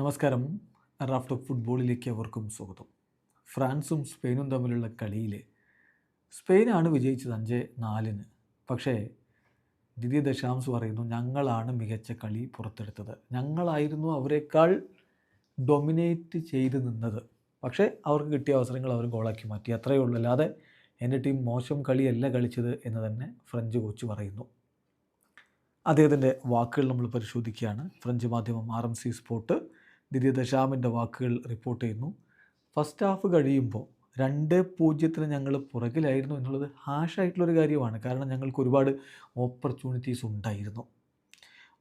നമസ്കാരം. Raft of ഫുട്ബോളിലേക്ക് അവർക്കും സ്വാഗതം. ഫ്രാൻസും സ്പെയിനും തമ്മിലുള്ള കളിയിൽ സ്പെയിനാണ് വിജയിച്ചത് അഞ്ച് നാലിന്. പക്ഷേ ദിദിയ ദശാംസ് പറയുന്നു ഞങ്ങളാണ് മികച്ച കളി പുറത്തെടുത്തത്. ഞങ്ങളായിരുന്നു അവരെക്കാൾ ഡൊമിനേറ്റ് ചെയ്ത് നിന്നത്. പക്ഷേ അവർക്ക് കിട്ടിയ അവസരങ്ങൾ അവർ ഗോളാക്കി മാറ്റി. അത്രയേ ഉള്ളൂ. അല്ലാതെ എന്റെ ടീം മോശം കളിയല്ല കളിച്ചത് എന്ന് തന്നെ ഫ്രഞ്ച് കോച്ച് പറയുന്നു. അദ്ദേഹത്തിന്റെ വാക്കുകൾ നമ്മൾ പരിശോധിക്കുകയാണ്. ഫ്രഞ്ച് മാധ്യമം R M C sport Didier ദശാമിന്റെ വാക്കുകൾ റിപ്പോർട്ട് ചെയ്യുന്നു. ഫസ്റ്റ് ഹാഫ് കഴിയുമ്പോൾ രണ്ട് പൂജ്യത്തിന് ഞങ്ങൾ പുറകിലായിരുന്നു എന്നുള്ളത് ഹാഷായിട്ടുള്ളൊരു കാര്യമാണ്. കാരണം ഞങ്ങൾക്ക് ഒരുപാട് ഓപ്പർച്യൂണിറ്റീസ് ഉണ്ടായിരുന്നു.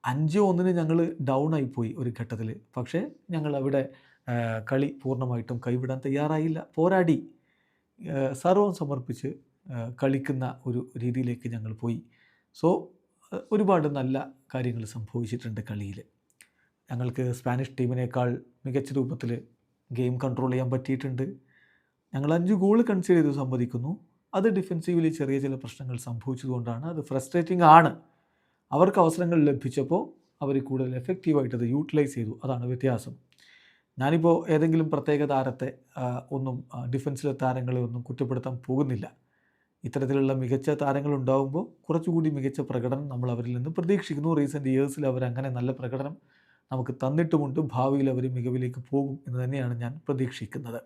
അഞ്ച് ഒന്നിന് ഞങ്ങൾ ഡൗൺ ആയിപ്പോയി ഒരു ഘട്ടത്തിൽ. പക്ഷേ ഞങ്ങൾ അവിടെ കളി പൂർണമായിട്ടും കൈവിടാൻ തയ്യാറായില്ല. പോരാടി സർവം സമർപ്പിച്ച് കളിക്കുന്ന ഒരു രീതിയിലേക്ക് ഞങ്ങൾ പോയി. സോ ഒരുപാട് നല്ല കാര്യങ്ങൾ സംഭവിച്ചിട്ടുണ്ട് കളിയിൽ. ഞങ്ങൾക്ക് സ്പാനിഷ് ടീമിനേക്കാൾ മികച്ച രൂപത്തിൽ ഗെയിം കൺട്രോൾ ചെയ്യാൻ പറ്റിയിട്ടുണ്ട്. ഞങ്ങൾ അഞ്ച് ഗോൾ കൺസിഡർ ചെയ്ത് സമ്മതിക്കുന്നു. അത് ഡിഫെൻസീവിലി ചെറിയ ചില പ്രശ്നങ്ങൾ സംഭവിച്ചതുകൊണ്ടാണ് അത് ഫ്രസ്ട്രേറ്റിംഗ് ആണ്. അവർക്ക് അവസരങ്ങൾ ലഭിച്ചപ്പോൾ അവർ കൂടുതൽ എഫക്റ്റീവായിട്ട് അത് യൂട്ടിലൈസ് ചെയ്തു. അതാണ് വ്യത്യാസം. ഞാനിപ്പോൾ ഏതെങ്കിലും പ്രത്യേക താരത്തെ ഒന്നും ഡിഫൻസിലെ താരങ്ങളെ ഒന്നും കുറ്റപ്പെടുത്താൻ പോകുന്നില്ല. ഇത്തരത്തിലുള്ള മികച്ച താരങ്ങൾ ഉണ്ടാകുമ്പോൾ കുറച്ചുകൂടി മികച്ച പ്രകടനം നമ്മൾ അവരിൽ നിന്ന് പ്രതീക്ഷിക്കുന്നു. റീസെന്റ് ഇയേഴ്സിൽ അവർ അങ്ങനെ നല്ല പ്രകടനം നമുക്ക് തന്നിട്ടുമുണ്ട്. ഭാവിയിൽ അവർ മികവിലേക്ക് പോകും എന്ന് തന്നെയാണ് ഞാൻ പ്രതീക്ഷിക്കുന്നത്.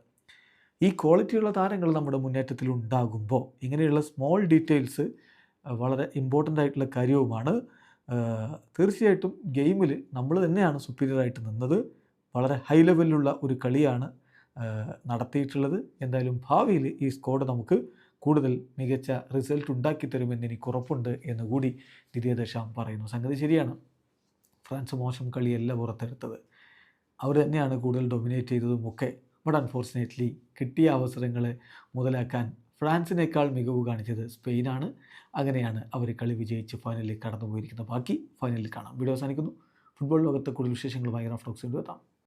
ഈ ക്വാളിറ്റിയുള്ള താരങ്ങൾ നമ്മുടെ മുന്നേറ്റത്തിൽ ഉണ്ടാകുമ്പോൾ ഇങ്ങനെയുള്ള സ്മോൾ ഡീറ്റെയിൽസ് വളരെ ഇമ്പോർട്ടന്റ് ആയിട്ടുള്ള കാര്യവുമാണ്. തീർച്ചയായിട്ടും ഗെയിമിൽ നമ്മൾ തന്നെയാണ് സുപ്പീരിയറായിട്ട് നിന്നത്. വളരെ ഹൈ ലെവലിലുള്ള ഒരു കളിയാണ് നടത്തിയിട്ടുള്ളത്. എന്തായാലും ഭാവിയിൽ ഈ സ്കോഡ് നമുക്ക് കൂടുതൽ മികച്ച റിസൾട്ട് ഉണ്ടാക്കി തരുമെന്ന് എനിക്ക് ഉറപ്പുണ്ട് എന്ന് കൂടി ദിദിയ പറയുന്നു. സംഗതി ശരിയാണ്. ഫ്രാൻസ് മോശം കളിയല്ല പുറത്തെടുത്തത്. അവർ തന്നെയാണ് കൂടുതൽ ഡൊമിനേറ്റ് ചെയ്തതും ഒക്കെ. ബട്ട് അൺഫോർച്ചുനേറ്റ്ലി കിട്ടിയ അവസരങ്ങൾ മുതലാക്കാൻ ഫ്രാൻസിനേക്കാൾ മികവ് കാണിച്ചത് സ്പെയിനാണ്. അങ്ങനെയാണ് അവർ കളി വിജയിച്ച് ഫൈനലിൽ കടന്നു പോയിരിക്കുന്നത് ബാക്കി ഫൈനലിൽ കാണാം. വീഡിയോ അവസാനിക്കുന്നു. ഫുട്ബോൾ ലോകത്തെ കൂടുതൽ വിശേഷങ്ങൾ വിശേഷങ്ങളുമായി റഫ്ലോക്സ് എത്താം.